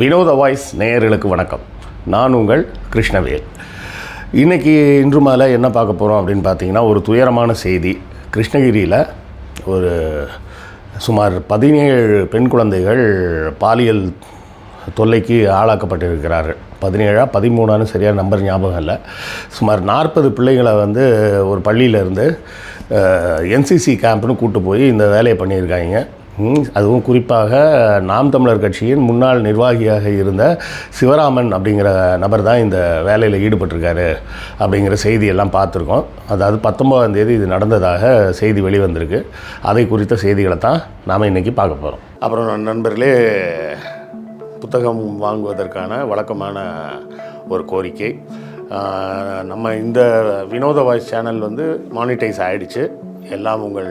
வினோத வாய்ஸ் நேயர்களுக்கு வணக்கம். நான் உங்கள் கிருஷ்ணவேல். இன்றைக்கி இன்று மேலே என்ன பார்க்க போகிறோம் அப்படின்னு பார்த்தீங்கன்னா ஒரு துயரமான செய்தி. கிருஷ்ணகிரியில் ஒரு சுமார் பதினேழு பெண் குழந்தைகள் பாலியல் தொல்லைக்கு ஆளாக்கப்பட்டிருக்கிறார்கள். பதினேழா பதிமூணான்னு சரியாக நம்பர் ஞாபகம் இல்லை. சுமார் நாற்பது பிள்ளைகளை வந்து ஒரு பள்ளியிலேருந்து என்சிசி கேம்ப்னு கூட்டு போய் இந்த வேலையை பண்ணியிருக்காங்க. அதுவும் குறிப்பாக நாம் தமிழர் கட்சியின் முன்னாள் நிர்வாகியாக இருந்த சிவராமன் அப்படிங்கிற நபர் தான் இந்த வேலையில் ஈடுபட்டிருக்காரு அப்படிங்கிற செய்தியெல்லாம் பார்த்துருக்கோம். அதாவது பத்தொம்போதாம் தேதி இது நடந்ததாக செய்தி வெளிவந்திருக்கு. அதை குறித்த செய்திகளை தான் நாம் இன்றைக்கி பார்க்க போகிறோம் அப்புறம் நண்பர்களே புத்தகம் வாங்குவதற்கான வழக்கமான ஒரு கோரிக்கை. நம்ம இந்த வினோத வாய்ஸ் சேனல் வந்து மானிட்டைஸ் ஆகிடுச்சு எல்லாம் உங்கள்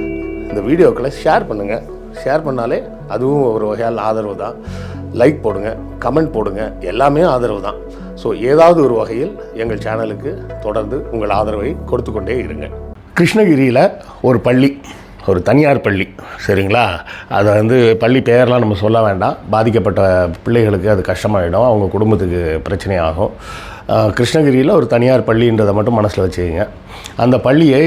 இந்த வீடியோக்களை ஷேர் பண்ணுங்கள் ஷேர் பண்ணாலே அதுவும் ஒரு வகையால் ஆதரவு தான். லைக் போடுங்க கமெண்ட் போடுங்க எல்லாமே ஆதரவு தான். ஸோ ஏதாவது ஒரு வகையில் எங்கள் சேனலுக்கு தொடர்ந்து உங்கள் ஆதரவை கொடுத்து கொண்டே இருங்க. கிருஷ்ணகிரியில் ஒரு பள்ளி ஒரு தனியார் பள்ளி சரிங்களா? அதை வந்து பள்ளி பெயர்லாம் நம்ம சொல்ல வேண்டாம். பாதிக்கப்பட்ட பிள்ளைகளுக்கு அது கஷ்டமாயிடும். அவங்க குடும்பத்துக்கு பிரச்சனையாகும். கிருஷ்ணகிரியில் ஒரு தனியார் பள்ளின்றதை மட்டும் மனசில் வச்சுக்கோங்க. அந்த பள்ளியை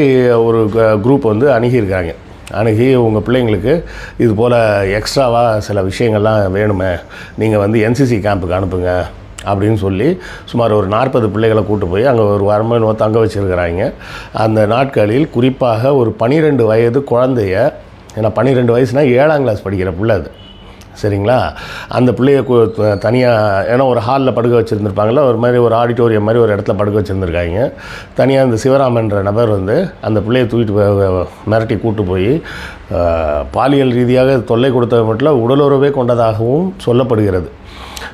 ஒரு குரூப் வந்து அணுகியிருக்காங்க. அணுகி உங்கள் பிள்ளைங்களுக்கு இது போல் எக்ஸ்ட்ராவாக சில விஷயங்கள்லாம் வேணுமே நீங்கள் வந்து என்சிசி கேம்புக்கு அனுப்புங்க அப்படின்னு சொல்லி சுமார் ஒரு நாற்பது பிள்ளைகளை கூட்டு போய் அங்கே ஒரு வாரமாக தங்க வச்சுருக்கிறாங்க. அந்த நாட்களில் குறிப்பாக ஒரு பனிரெண்டு வயது குழந்தைய ஏன்னா பன்னிரெண்டு வயசுனால் ஏழாம் கிளாஸ் படிக்கிற பிள்ளை அது. சரிங்களா? அந்த பிள்ளைய தனியாக ஏன்னா ஒரு ஹாலில் படுக்க வச்சுருந்துருப்பாங்களா ஒரு மாதிரி ஒரு ஆடிட்டோரியம் மாதிரி ஒரு இடத்துல படுக்க வச்சுருந்துருக்காங்க. தனியாக அந்த சிவராமன்ற நபர் வந்து அந்த பிள்ளையை தூக்கிட்டு மிரட்டி கூட்டு போய் பாலியல் ரீதியாக தொல்லை கொடுத்தது மட்டும் உடலுறவே கொண்டதாகவும் சொல்லப்படுகிறது.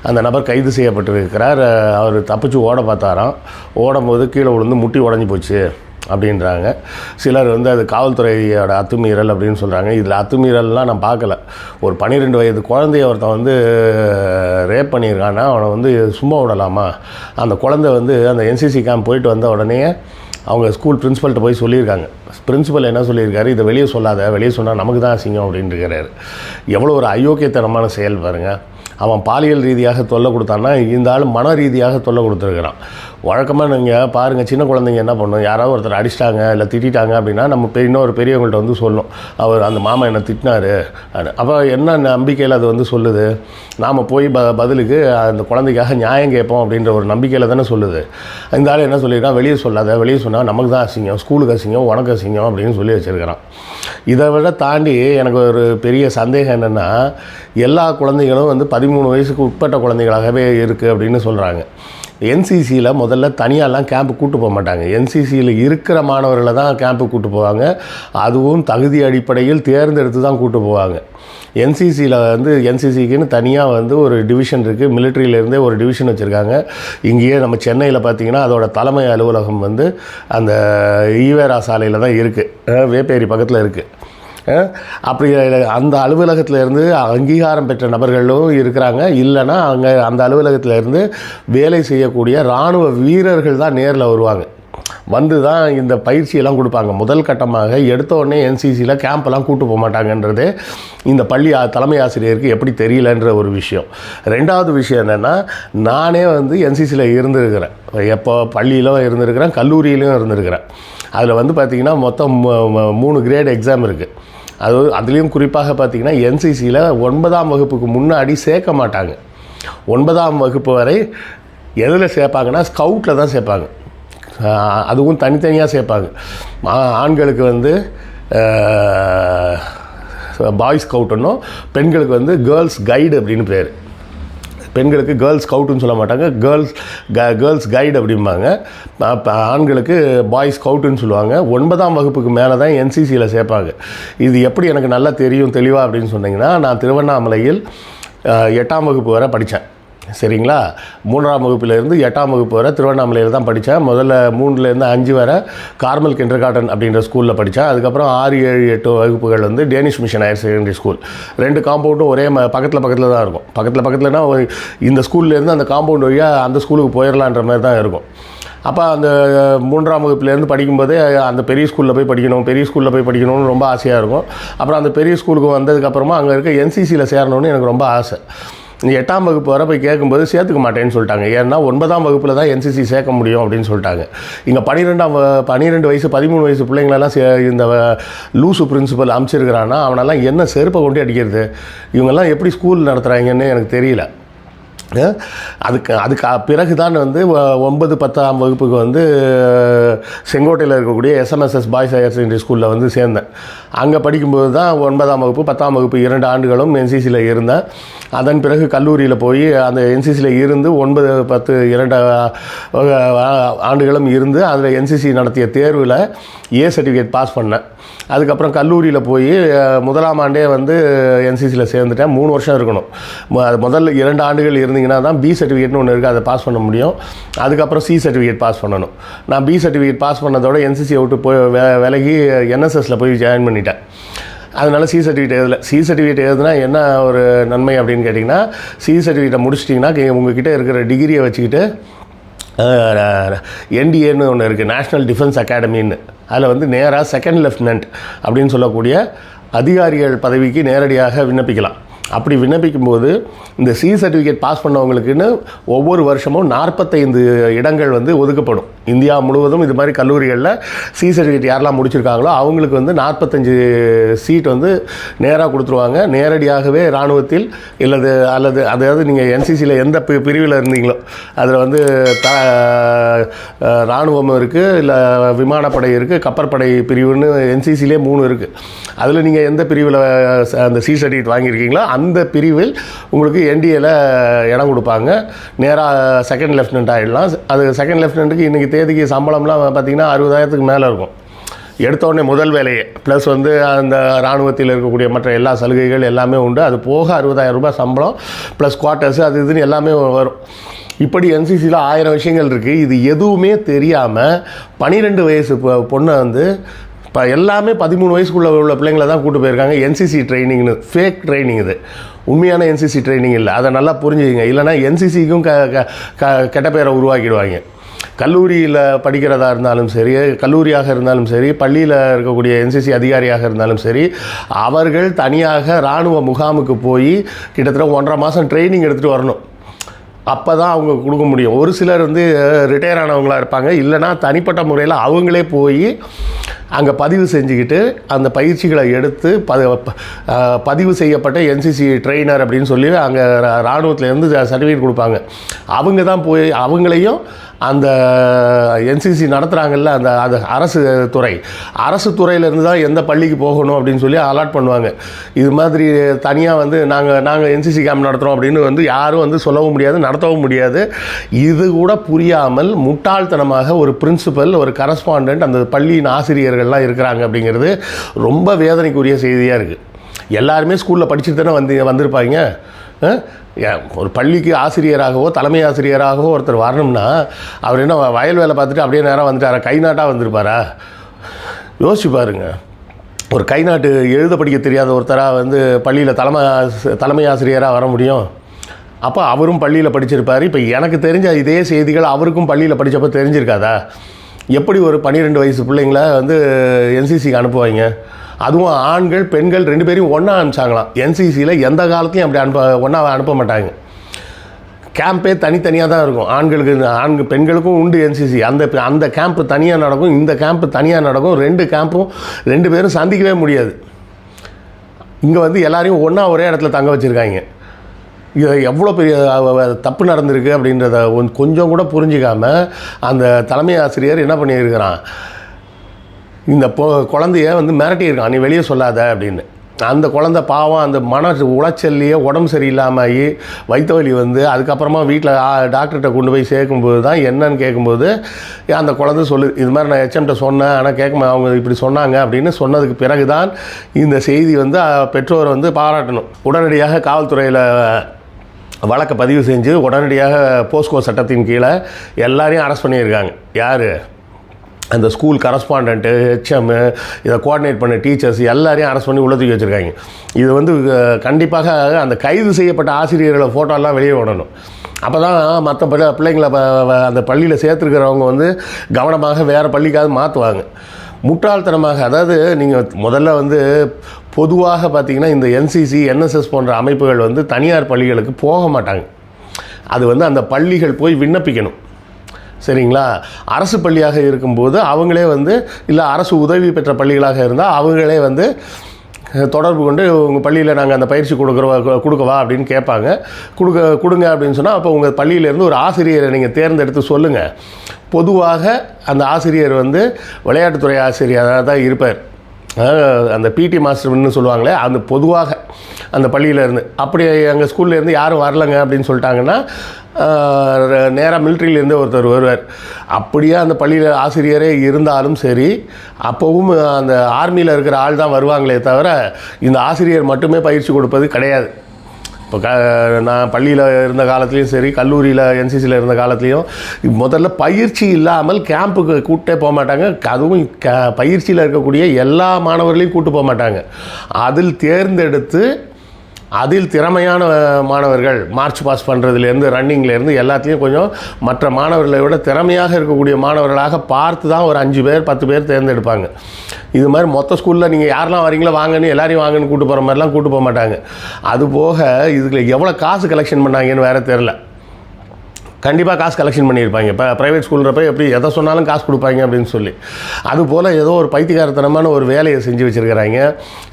அந்த நபர் கைது செய்யப்பட்டிருக்கிறார். அவர் தப்பிச்சு ஓட பார்த்தாராம். ஓடும்போது கீழே விழுந்து முட்டி உடஞ்சி போச்சு. அப்படின்றாங்க. சிலர் வந்து அது காவல்துறையோட அத்துமீறல் அப்படின்னு சொல்கிறாங்க இதில் அத்துமீறல்லாம் நான் பார்க்கல. ஒரு பன்னிரெண்டு வயது குழந்தைய ஒருத்தன் வந்து ரேப் பண்ணியிருக்கான்னா அவனை வந்து சும்மா விடலாமா? அந்த குழந்தை வந்து அந்த என்சிசி கேம்ப் போயிட்டு வந்த உடனே அவங்க ஸ்கூல் பிரின்ஸிபல்கிட்ட போய் சொல்லியிருக்காங்க. பிரின்ஸிபல் என்ன சொல்லியிருக்காரு? இதை வெளியே சொல்லாத வெளியே சொன்னால் நமக்கு தான் அசிங்கம் அப்படின்ட்டு இருக்கிறாரு எவ்வளோ ஒரு அயோக்கியத்தனமான செயல் பாருங்கள் அவன் பாலியல் ரீதியாக தொல்லை கொடுத்தான்னா இந்த ஆள் மன ரீதியாக தொல்லை கொடுத்துருக்குறான். வழக்கமாக நீங்கள் பாருங்கள் சின்ன குழந்தைங்க என்ன பண்ணும்? யாராவது ஒருத்தர் அடிச்சிட்டாங்க இல்லை திட்டிட்டாங்க அப்படின்னா நம்ம பெரிய இன்னொரு பெரியவங்கள்ட்ட வந்து சொல்லும் அவர் அந்த மாமா என்னை திட்டினாரு? அப்போ என்ன நம்பிக்கையில் அது வந்து சொல்லுது? நாம் போய் ப பதிலுக்கு அந்த குழந்தைக்காக நியாயம் கேட்போம் அப்படின்ற ஒரு நம்பிக்கையில் தானே சொல்லுது. இந்த ஆள் என்ன சொல்லியிருக்கான்? வெளியே சொல்லாத வெளியே சொன்னால் நமக்கு தான் அசிங்கம் ஸ்கூலுக்கு அசிங்கம் உனக்கு அசிங்கம் அப்படின்னு சொல்லி வச்சுருக்கிறான். இதை விட தாண்டி எனக்கு ஒரு பெரிய சந்தேகம் என்னென்னா எல்லா குழந்தைகளும் வந்து பதிமூணு வயசுக்கு உட்பட்ட குழந்தைகளாகவே இருக்குது அப்படின்னு சொல்கிறாங்க என்சிசியில் முதல்ல தனியாலாம் கேம்ப்பு கூட்டு போக மாட்டாங்க. என்சிசியில் இருக்கிற மாணவர்களை தான் கேம்ப்பு கூட்டு போவாங்க. அதுவும் தகுதி அடிப்படையில் தேர்ந்தெடுத்து தான் கூட்டு போவாங்க. என்சிசியில் வந்து என்சிசிக்குன்னு தனியாக வந்து ஒரு டிவிஷன் இருக்குது மிலிட்ரியிலேருந்தே ஒரு டிவிஷன் வச்சுருக்காங்க. இங்கேயே நம்ம சென்னையில் பார்த்தீங்கன்னா அதோட தலைமை அலுவலகம் வந்து அந்த ஈவேரா சாலையில் தான் இருக்குது வேப்பேரி பக்கத்தில் இருக்குது அப்படி அந்த அலுவலகத்தில் இருந்து அங்கீகாரம் பெற்ற நபர்களும் இருக்கிறாங்க. இல்லைன்னா அங்கே அந்த அலுவலகத்தில் இருந்து வேலை செய்யக்கூடிய இராணுவ வீரர்கள் தான் நேரில் வருவாங்க. வந்து தான் இந்த பயிற்சியெல்லாம் கொடுப்பாங்க. முதல் கட்டமாக எடுத்தோடனே என்சிசியில் கேம்ப்பெல்லாம் கூட்டு போக மாட்டாங்கன்றது இந்த பள்ளி தலைமை ஆசிரியருக்கு எப்படி தெரியலன்ற ஒரு விஷயம். ரெண்டாவது விஷயம் என்னென்னா நானே வந்து என்சிசியில் இருந்திருக்கிறேன். எப்போ பள்ளியிலும் இருந்திருக்கிறேன் கல்லூரியிலும் இருந்திருக்கிறேன். அதில் வந்து பார்த்திங்கன்னா மொத்தம் மூணு கிரேட் எக்ஸாம் இருக்குது அது அதுலேயும் குறிப்பாக பார்த்தீங்கன்னா என்சிசியில் ஒன்பதாம் வகுப்புக்கு முன்னாடி சேர்க்க மாட்டாங்க. ஒன்பதாம் வகுப்பு வரை எதில் சேர்ப்பாங்கன்னா ஸ்கவுட்டில் தான் சேர்ப்பாங்க. அதுவும் தனித்தனியாக சேர்ப்பாங்க. ஆண்களுக்கு வந்து பாய்ஸ் ஸ்கவுட்டுன்னும் பெண்களுக்கு வந்து கேர்ள்ஸ் கைடு அப்படின்னு பேர். பெண்களுக்கு கேர்ள்ஸ் ஸ்கவுட்டுன்னு சொல்ல மாட்டாங்க. கேர்ள்ஸ் க கேர்ள்ஸ் கைடு அப்படிம்பாங்க. ஆண்களுக்கு பாய்ஸ் ஸ்கவுட்டுன்னு சொல்லுவாங்க. ஒன்பதாம் வகுப்புக்கு மேலே தான் என்சிசியில் சேர்ப்பாங்க. இது எப்படி எனக்கு நல்லா தெரியும் தெளிவாக அப்படின்னு சொன்னிங்கன்னா நான் திருவண்ணாமலையில் எட்டாம் வகுப்பு வரை படித்தேன் சரிங்களா? மூன்றாம் வகுப்பிலேருந்து எட்டாம் வகுப்பு வரை திருவண்ணாமலையில் தான் படித்தேன். முதல்ல மூணுலேருந்து அஞ்சு வரை கார்மல் கிண்டர் கார்டன் அப்படின்ற ஸ்கூலில் படித்தேன். அதுக்கப்புறம் ஆறு ஏழு எட்டு வகுப்புகள் வந்து Danish mission higher secondary school ரெண்டு காம்பவுண்டும் ஒரே பக்கத்தில் பக்கத்தில் தான் இருக்கும். பக்கத்தில் பக்கத்துலனா ஒரு இந்த ஸ்கூல்லேருந்து அந்த காம்பவுண்ட் வழியாக அந்த ஸ்கூலுக்கு போயிடலான்ற மாதிரி தான் இருக்கும். அப்போ அந்த மூன்றாம் வகுப்புலேருந்து படிக்கும்போதே அந்த பெரிய ஸ்கூலில் போய் படிக்கணும் பெரிய ஸ்கூலில் போய் படிக்கணும்னு ரொம்ப ஆசையாக இருக்கும். அப்புறம் அந்த பெரிய ஸ்கூலுக்கு வந்ததுக்கப்புறமா அங்கே இருக்க என்சிசியில் சேரணும்னு எனக்கு ரொம்ப ஆசை. எட்டாம் வகுப்பு வரை போய் கேட்கும்போது சேர்த்துக்க மாட்டேன்னு சொல்லிட்டாங்க. ஏன்னா ஒன்பதாம் வகுப்பில் தான் என்சிசி சேர்க்க முடியும் அப்படின்னு சொல்லிட்டாங்க. இங்கே பன்னிரெண்டாம் பன்னிரெண்டு வயசு பதிமூணு வயசு பிள்ளைங்களெல்லாம் சே இந்த லூசு பிரின்சிபல் அமைச்சிருக்கிறான்னா அவனெல்லாம் என்ன செருப்பை கொண்டு அடிக்கிறது? இவங்கெல்லாம் எப்படி ஸ்கூல் நடத்துகிறாங்கன்னு எனக்கு தெரியல. அதுக்கு அதுக்கு பிறகு தான் வந்து ஒன்பது பத்தாம் வகுப்புக்கு வந்து செங்கோட்டையில் இருக்கக்கூடிய எஸ்எம்எஸ்எஸ் பாய்ஸ் ஹையர் செகண்டரி ஸ்கூலில் வந்து சேர்ந்தேன். அங்கே படிக்கும்போது தான் ஒன்பதாம் வகுப்பு பத்தாம் வகுப்பு இரண்டு ஆண்டுகளும் என்சிசியில் இருந்தேன். அதன் பிறகு கல்லூரியில் போய் அந்த என்சிசியில் இருந்து ஒன்பது பத்து இரண்டு ஆண்டுகளும் இருந்து அதில் என்சிசி நடத்திய தேர்வில் ஏ சர்டிஃபிகேட் பாஸ் பண்ணேன். அதுக்கப்புறம் கல்லூரியில் போய் முதலாம் ஆண்டே வந்து என்சிசியில் சேர்ந்துட்டேன். மூணு வருஷம் இருக்கணும். முதல்ல இரண்டு ஆண்டுகள் இருந்தீங்கன்னா தான் பி சர்டிஃபிகேட்னு ஒன்று இருக்குது அதை பாஸ் பண்ண முடியும். அதுக்கப்புறம் சி சர்டிஃபிகேட் பாஸ் பண்ணணும். நான் பி சர்டிஃபிகேட் பாஸ் பண்ணதோட என்சிசியை விட்டு போய் விலகி என்எஸ்எஸில் போய் ஜாயின் பண்ணிட்டேன். அதனால் சி சர்டிஃபிகேட் எழுதல. சி சர்டிஃபிகேட் எழுதுனா என்ன ஒரு நன்மை அப்படின்னு கேட்டிங்கன்னா சி சர்டிஃபிகேட்டை முடிச்சிட்டிங்கன்னா உங்ககிட்ட இருக்கிற டிகிரியை வச்சுக்கிட்டு என்டிஏன்னு ஒன்று இருக்குது நேஷ்னல் டிஃபென்ஸ் அகாடமின்னு அதில் வந்து நேராக செகண்ட் லெஃப்டினன்ட் அப்படின்னு சொல்லக்கூடிய அதிகாரிகள் பதவிக்கு நேரடியாக விண்ணப்பிக்கலாம். அப்படி விண்ணப்பிக்கும்போது இந்த சி சர்டிஃபிகேட் பாஸ் பண்ணவங்களுக்குன்னு ஒவ்வொரு வருஷமும் நாற்பத்தைந்து இடங்கள் வந்து ஒதுக்கப்படும். இந்தியா முழுவதும் இது மாதிரி கல்லூரிகளில் சி சர்டிஃபிகேட் யாரெல்லாம் முடிச்சிருக்காங்களோ அவங்களுக்கு வந்து நாற்பத்தஞ்சு சீட் வந்து நேராக கொடுத்துருவாங்க. நேரடியாகவே இராணுவத்தில் இல்லது அல்லது அதாவது நீங்கள் என்சிசியில் எந்த பிரிவில் இருந்தீங்களோ அதில் வந்து த இராணுவம் இருக்குது இல்லை விமானப்படை இருக்குது கப்பற்படை பிரிவுன்னு என்சிசிலே மூணு இருக்குது அதில் நீங்கள் எந்த பிரிவில் அந்த சி சர்டிஃபிகேட் வாங்கியிருக்கீங்களோ அந்த பிரிவில் உங்களுக்கு என்டிஏல இடம் கொடுப்பாங்க. நேராக செகண்ட் லெஃப்டினன்ட் ஆகிடலாம் அது செகண்ட் லெஃப்டினண்ட்டுக்கு இன்றைக்கி தேதிக்கு சம்பளம்லாம் பார்த்திங்கன்னா அறுபதாயிரத்துக்கு மேலே இருக்கும். எடுத்தோடனே முதல் வேலையே. ப்ளஸ் வந்து அந்த இராணுவத்தில் இருக்கக்கூடிய மற்ற எல்லா சலுகைகள் எல்லாமே உண்டு. அது போக அறுபதாயிரம் ரூபாய் சம்பளம் ப்ளஸ் குவார்ட்டர்ஸ் அது இதுன்னு எல்லாமே வரும். இப்படி என்சிசியில் ஆயிரம் விஷயங்கள் இருக்குது இது எதுவுமே தெரியாமல் பன்னிரெண்டு வயசு பொண்ணை வந்து இப்போ எல்லாமே பதிமூணு வயசுக்குள்ள உள்ள பிள்ளைங்கள தான் கூட்டு போயிருக்காங்க. என்சிசி ட்ரைனிங்னு ஃபேக் ட்ரைனிங் இது. உண்மையான என்சிசி ட்ரைனிங் இல்லை. அதை நல்லா புரிஞ்சுக்கிங்க. இல்லைன்னா என்சிசிக்கும் க க- க கெட்ட பேரை உருவாக்கிடுவாங்க. கல்லூரியில் படிக்கிறதா இருந்தாலும் சரி கல்லூரியாக இருந்தாலும் சரி பள்ளியில் இருக்கக்கூடிய என்சிசி அதிகாரியாக இருந்தாலும் சரி அவர்கள் தனியாக இராணுவ முகாமுக்கு போய் கிட்டத்தட்ட ஒன்றரை மாதம் ட்ரைனிங் எடுத்துகிட்டு வரணும். அப்போ தான் அவங்க கொடுக்க முடியும். ஒரு சிலர் வந்து ரிட்டையர் ஆனவங்களா இருப்பாங்க. இல்லைன்னா தனிப்பட்ட முறையில் அவங்களே போய் அங்கே பதிவு செஞ்சுக்கிட்டு அந்த பயிற்சிகளை எடுத்து ப ப- பதிவு செய்யப்பட்ட என்சிசி ட்ரெயினர் அப்படின்னு சொல்லி அங்கே இராணுவத்துலேருந்து சர்டிஃபிகேட் கொடுப்பாங்க. அவங்க தான் போய் அவங்களையும் அந்த என்சிசி நடத்துகிறாங்கல்ல அந்த அது அரசு துறை. அரசு துறையிலேருந்து தான் எந்த பள்ளிக்கு போகணும் அப்படின்னு சொல்லி அலாட் பண்ணுவாங்க. இது மாதிரி தனியாக வந்து நாங்கள் நாங்கள் என்சிசி கேம்ப் நடத்துகிறோம் அப்படின்னு வந்து யாரும் வந்து சொல்லவும் முடியாது நடத்தவும் முடியாது. இது கூட புரியாமல் முட்டாள்தனமாக ஒரு பிரின்சிபல் ஒரு கரஸ்பாண்டன்ட் அந்த பள்ளியின் மாணவர்கள்லாம் இருக்கிறாங்க அப்படிங்கிறது ரொம்ப வேதனைக்குரிய செய்தியாக இருக்குது எல்லாருமே ஸ்கூலில் படிச்சுட்டு தானே வந்து வந்திருப்பாங்க. ஒரு பள்ளிக்கு ஆசிரியராகவோ தலைமை ஆசிரியராகவோ ஒருத்தர் வரணும்னா அவர் என்ன வயல் வேலை பார்த்துட்டு அப்படியே நேரம் வந்துட்டாரா? கை நாட்டாக வந்திருப்பாரா? யோசிச்சு பாருங்க. ஒரு கை நாட்டு எழுத படிக்க தெரியாத ஒருத்தராக வந்து பள்ளியில் தலைமை தலைமை ஆசிரியராக வர முடியும். அப்போ அவரும் பள்ளியில் படிச்சிருப்பார். இப்போ எனக்கு தெரிஞ்ச இதே செய்திகள் அவருக்கும் பள்ளியில் படித்தப்போ தெரிஞ்சிருக்காதா? எப்படி ஒரு பன்னிரெண்டு வயசு பிள்ளைங்கள வந்து என்சிசிக்கு அனுப்புவாங்க? அதுவும் ஆண்கள் பெண்கள் ரெண்டு பேரையும் ஒன்றா அனுப்பிச்சாங்களாம். என்சிசியில் எந்த காலத்தையும் அப்படி அனுப்ப ஒன்றா அனுப்ப மாட்டாங்க. கேம்பே தனித்தனியாக தான் இருக்கும். ஆண்களுக்கு ஆண்கள் பெண்களுக்கும் உண்டு என்சிசி அந்த அந்த கேம்ப் தனியாக நடக்கும் இந்த கேம்ப் தனியாக நடக்கும். ரெண்டு கேம்பும் ரெண்டு பேரும் சந்திக்கவே முடியாது. இங்கே வந்து எல்லாரையும் ஒன்றா ஒரே இடத்துல தங்க வச்சுருக்காங்க. எவ்வளோ பெரிய தப்பு நடந்திருக்கு அப்படின்றத ஒன்- கொஞ்சம் கூட புரிஞ்சிக்காமல் அந்த தலைமை ஆசிரியர் என்ன பண்ணியிருக்கிறான்? இந்த பொ குழந்தைய வந்து மிரட்டியிருக்கான் நீ வெளியே சொல்லாத அப்படின்னு. அந்த குழந்தை பாவம் அந்த மன உளைச்சல்லையே உடம்பு சரியில்லாமல் ஆகி வயிற்று வலி வந்து அதுக்கப்புறமா வீட்டில் டாக்டர்கிட்ட கொண்டு போய் சேர்க்கும்போது தான் என்னன்னு கேட்கும்போது அந்த குழந்தை சொல்லு இது மாதிரி நான் ஹெச்எம்கிட்ட சொன்னேன் ஆனால் கேட்க அவங்க இப்படி சொன்னாங்க அப்படின்னு சொன்னதுக்கு பிறகு தான் இந்த செய்தி வந்து பெற்றோர் வந்து பாராட்டணும். உடனடியாக காவல்துறையில் வழக்கை பதிவு செஞ்சு உடனடியாக போஸ்கோ சட்டத்தின் கீழே எல்லாரையும் அரெஸ்ட் பண்ணியிருக்காங்க. யார்? அந்த ஸ்கூல் கரஸ்பாண்டண்ட்டு ஹெச்எம்மு இதை கோஆர்டினேட் பண்ண டீச்சர்ஸ் எல்லாரையும் அரெஸ்ட் பண்ணி உள்ள தூக்கி வச்சுருக்காங்க. இது வந்து கண்டிப்பாக அந்த கைது செய்யப்பட்ட ஆசிரியர்களை ஃபோட்டோலாம் வெளியே விடணும் அப்போ தான் மற்ற பிள்ளைங்களை ப- அந்த பள்ளியில் சேர்த்துருக்கிறவங்க வந்து கவனமாக வேறு பள்ளிக்காவது மாற்றுவாங்க முட்டாள்தனமாக அதாவது நீங்கள் முதல்ல வந்து பொதுவாக பார்த்திங்கன்னா இந்த என்சிசி என்எஸ்எஸ் போன்ற அமைப்புகள் வந்து தனியார் பள்ளிகளுக்கு போக மாட்டாங்க. அது வந்து அந்த பள்ளிகள் போய் விண்ணப்பிக்கணும். சரிங்களா? அரசு பள்ளியாக இருக்கும்போது அவங்களே வந்து இல்லை அரசு உதவி பெற்ற பள்ளிகளாக இருந்தால் அவங்களே வந்து தொடர்பு கொண்டு உங்கள் பள்ளியில் நாங்கள் அந்த பயிற்சி கொடுக்குறவா கொடுக்கவா அப்படின்னு கேட்பாங்க. கொடுக்க கொடுங்க அப்படின்னு சொன்னால் அப்போ உங்கள் பள்ளியிலேருந்து ஒரு ஆசிரியரை நீங்கள் தேர்ந்தெடுத்து சொல்லுங்கள் பொதுவாக அந்த ஆசிரியர் வந்து விளையாட்டுத்துறை ஆசிரியராக தான் இருப்பார். அந்த பிடி மாஸ்டர்னு சொல்லுவாங்களே அந்த பொதுவாக அந்த பள்ளியிலேருந்து. அப்படி எங்கள் ஸ்கூல்லேருந்து யாரும் வரலங்க அப்படின்னு சொல்லிட்டாங்கன்னா நேராக மிலிட்ரியிலேருந்து ஒருத்தர் வருவார். அப்படியே அந்த பள்ளியில் ஆசிரியரே இருந்தாலும் சரி அப்போவும் அந்த ஆர்மியில் இருக்கிற ஆள் தான் வருவாங்களே தவிர இந்த ஆசிரியர் மட்டுமே பயிற்சி கொடுப்பது கிடையாது. இப்போ க நான் பள்ளியில் இருந்த காலத்துலேயும் சரி கல்லூரியில் என்சிசியில் இருந்த காலத்துலேயும் முதல்ல பயிற்சி இல்லாமல் கேம்புக்கு கூட்டே போக மாட்டாங்க. அதுவும் க பயிற்சியில் இருக்கக்கூடிய எல்லா மாணவர்களையும் கூப்பிட்டு போக மாட்டாங்க. அதில் தேர்ந்தெடுத்து அதில் திறமையான மாணவர்கள் மார்ச் பாஸ் பண்ணுறதுலேருந்து ரன்னிங்லேருந்து எல்லாத்தையும் கொஞ்சம் மற்ற மாணவர்களை விட திறமையாக இருக்கக்கூடிய மாணவர்களாக பார்த்து தான் ஒரு அஞ்சு பேர் பத்து பேர் தேர்ந்தெடுப்பாங்க. இது மாதிரி மொத்த ஸ்கூலில் நீங்கள் யாரெல்லாம் வரீங்களோ வாங்கன்னு எல்லாரையும் வாங்கன்னு கூட்டு போகிற மாதிரிலாம் கூட்டு போக மாட்டாங்க. அது போக இதில் எவ்வளோ காசு கலெக்ஷன் பண்ணாங்கன்னு வேறு தெரில கண்டிப்பாக காசு கலெக்ஷன் பண்ணியிருப்பாங்க. இப்போ ப்ரைவேட் ஸ்கூல்ன்றப்ப எப்படி எதை சொன்னாலும் காசு கொடுப்பாங்க அப்படின்னு சொல்லி. அதுபோல் ஏதோ ஒரு பைத்தியகாரத்தனமான ஒரு வேலையை செஞ்சு வச்சுருக்கிறாங்க.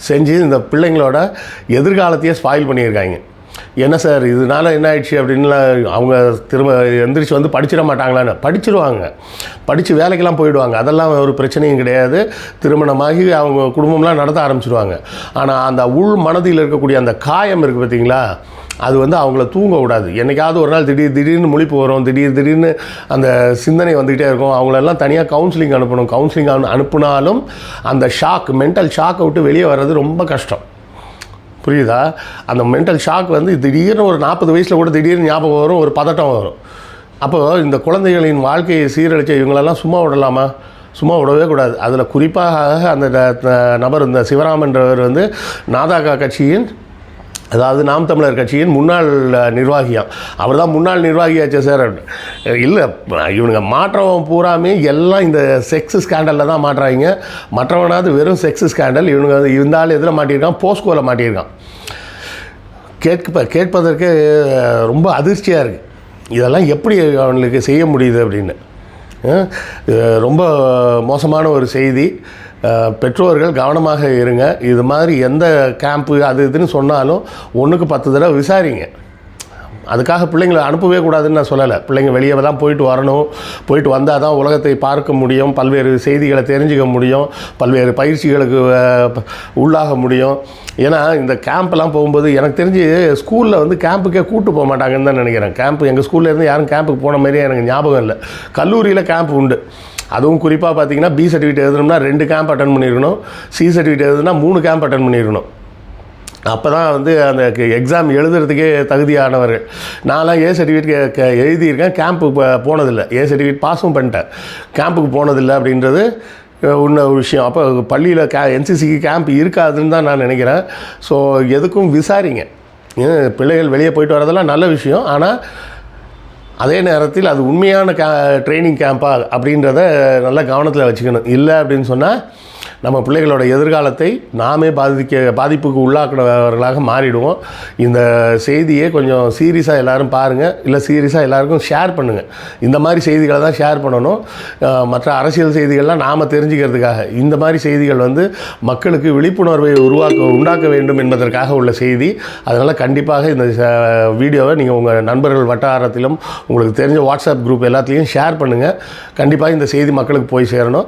செஞ்சு இந்த பிள்ளைங்களோட எதிர்காலத்தையே ஸ்பாயில் பண்ணியிருக்காங்க. என்ன சார் இதனால என்ன ஆயிடுச்சு அப்படின்லாம் அவங்க திரும்ப எந்திரிச்சு வந்து படிச்சிட மாட்டாங்களான்னு. படிச்சிருவாங்க. படித்து வேலைக்கெல்லாம் போயிடுவாங்க. அதெல்லாம் ஒரு பிரச்சனையும் கிடையாது. திருமணமாகி அவங்க குடும்பம்லாம் நடத்த ஆரம்பிச்சிடுவாங்க ஆனால் அந்த உள் மனதில் இருக்கக்கூடிய அந்த காயம் இருக்குது பார்த்தீங்களா அது வந்து அவங்கள தூங்க விடாது. என்றைக்காவது ஒரு நாள் திடீர் திடீர்னு முழிப்பு வரும். திடீர் திடீர்னு அந்த சிந்தனை வந்துக்கிட்டே இருக்கும். அவங்களெல்லாம் தனியாக கவுன்சிலிங் அனுப்பணும். கவுன்சிலிங் அனுப்புனாலும் அந்த ஷாக் மென்டல் ஷாக்கை விட்டு வெளியே வர்றது ரொம்ப கஷ்டம். புரியுதா? அந்த மென்டல் ஷாக் வந்து திடீர்னு ஒரு நாற்பது வயசில் கூட திடீர்னு ஞாபகம் வரும் ஒரு பதட்டம் வரும். அப்போ இந்த குழந்தைகளின் வாழ்க்கையை சீரழிச்ச இவங்களெல்லாம் சும்மா விடலாமா? சும்மா விடவே கூடாது. அதில் குறிப்பாக அந்த நபர் இந்த சிவராமன்றவர் வந்து நாதாகா கட்சியின் அதாவது நாம் தமிழர் கட்சியின் முன்னாள் நிர்வாகியாம் அவர் தான் முன்னாள் நிர்வாகியாச்சே சார். இல்லை இவனுங்க மாற்றம் பூராமே எல்லாம் இந்த செக்ஸ் ஸ்கேண்டலில் தான் மாட்டுறாங்க. மற்றவனாவது வெறும் செக்ஸ் ஸ்கேண்டல் இவனுங்க வந்து இந்த ஆள் எதில் மாட்டியிருக்கான்? போஸ்கோவில் மாட்டியிருக்கான். கேட்க கேட்பதற்கு ரொம்ப அதிர்ச்சியாக இருக்குது இதெல்லாம் எப்படி அவனுக்கு செய்ய முடியுது அப்படின்னு. ரொம்ப மோசமான ஒரு செய்தி. பெற்றோர்கள் கவனமாக இருங்க. இது மாதிரி எந்த கேம்ப்பு அது இதுன்னு சொன்னாலும் ஒன்றுக்கு பத்து தடவை விசாரிங்க. அதுக்காக பிள்ளைங்களை அனுப்பவே கூடாதுன்னு நான் சொல்லலை. பிள்ளைங்க வெளியே தான் போயிட்டு வரணும். போயிட்டு வந்தால் தான் உலகத்தை பார்க்க முடியும். பல்வேறு செய்திகளை தெரிஞ்சுக்க முடியும். பல்வேறு பயிற்சிகளுக்கு உள்ளாக முடியும். ஏன்னா இந்த கேம்ப்லாம் போகும்போது எனக்கு தெரிஞ்சு ஸ்கூலில் வந்து கேம்புக்கே கூட்டு போக மாட்டாங்கன்னு தான் நினைக்கிறேன். கேம்ப் எங்கள் ஸ்கூல்லேருந்து யாரும் கேம்புக்கு போன மாதிரியே எனக்கு ஞாபகம் இல்லை. கல்லூரியில் கேம்ப் உண்டு. அதுவும் குறிப்பாக பார்த்தீங்கன்னா பி சர்டிஃபிகேட் எழுதணும்னா ரெண்டு கேம்ப் அட்டன் பண்ணியிருக்கணும். சி சர்டிஃபிகேட் எழுதுனா மூணு கேம்ப் அட்டன் பண்ணியிருக்கணும். அப்போ தான் வந்து அந்த எக்ஸாம் எழுதுறதுக்கே தகுதியானவர்கள். நான்லாம் ஏ சர்டிஃபிகேட் எழுதியிருக்கேன் கேம்புக்கு போனதில்லை. ஏ சர்டிஃபிகேட் பாஸும் பண்ணிட்டேன். கேம்புக்கு போனதில்லை அப்படின்றது உன்ன ஒரு விஷயம். அப்போ பள்ளியில் கே என்சிசிக்கு கேம்ப் இருக்காதுன்னு தான் நான் நினைக்கிறேன். ஸோ எதுக்கும் விசாரிங்க. பிள்ளைகள் வெளியே போயிட்டு வரதெல்லாம் நல்ல விஷயம். ஆனால் அதே நேரத்தில் அது உண்மையான கே ட்ரைனிங் கேம்பா அப்படின்றத நல்லா கவனத்தில் வச்சுக்கணும். இல்லை அப்படின்னு சொன்னால் நம்ம பிள்ளைகளோட எதிர்காலத்தை நாமே பாதிக்க பாதிப்புக்கு உள்ளாக்குறவர்களாக மாறிடுவோம். இந்த செய்தியை கொஞ்சம் சீரியஸாக எல்லோரும் பாருங்கள் இல்லை சீரியஸாக எல்லாருக்கும் ஷேர் பண்ணுங்கள் இந்த மாதிரி செய்திகளை தான் ஷேர் பண்ணணும். மற்ற அரசியல் செய்திகள்லாம் நாம் தெரிஞ்சுக்கிறதுக்காக. இந்த மாதிரி செய்திகள் வந்து மக்களுக்கு விழிப்புணர்வை உருவாக்க உண்டாக்க வேண்டும் என்பதற்காக உள்ள செய்தி. அதனால் கண்டிப்பாக இந்த வீடியோவை நீங்கள் உங்கள் நண்பர்கள் வட்டாரத்திலும் உங்களுக்கு தெரிஞ்ச வாட்ஸ்அப் குரூப் எல்லாத்துலேயும் ஷேர் பண்ணுங்கள் கண்டிப்பாக இந்த செய்தி மக்களுக்கு போய் சேரணும்.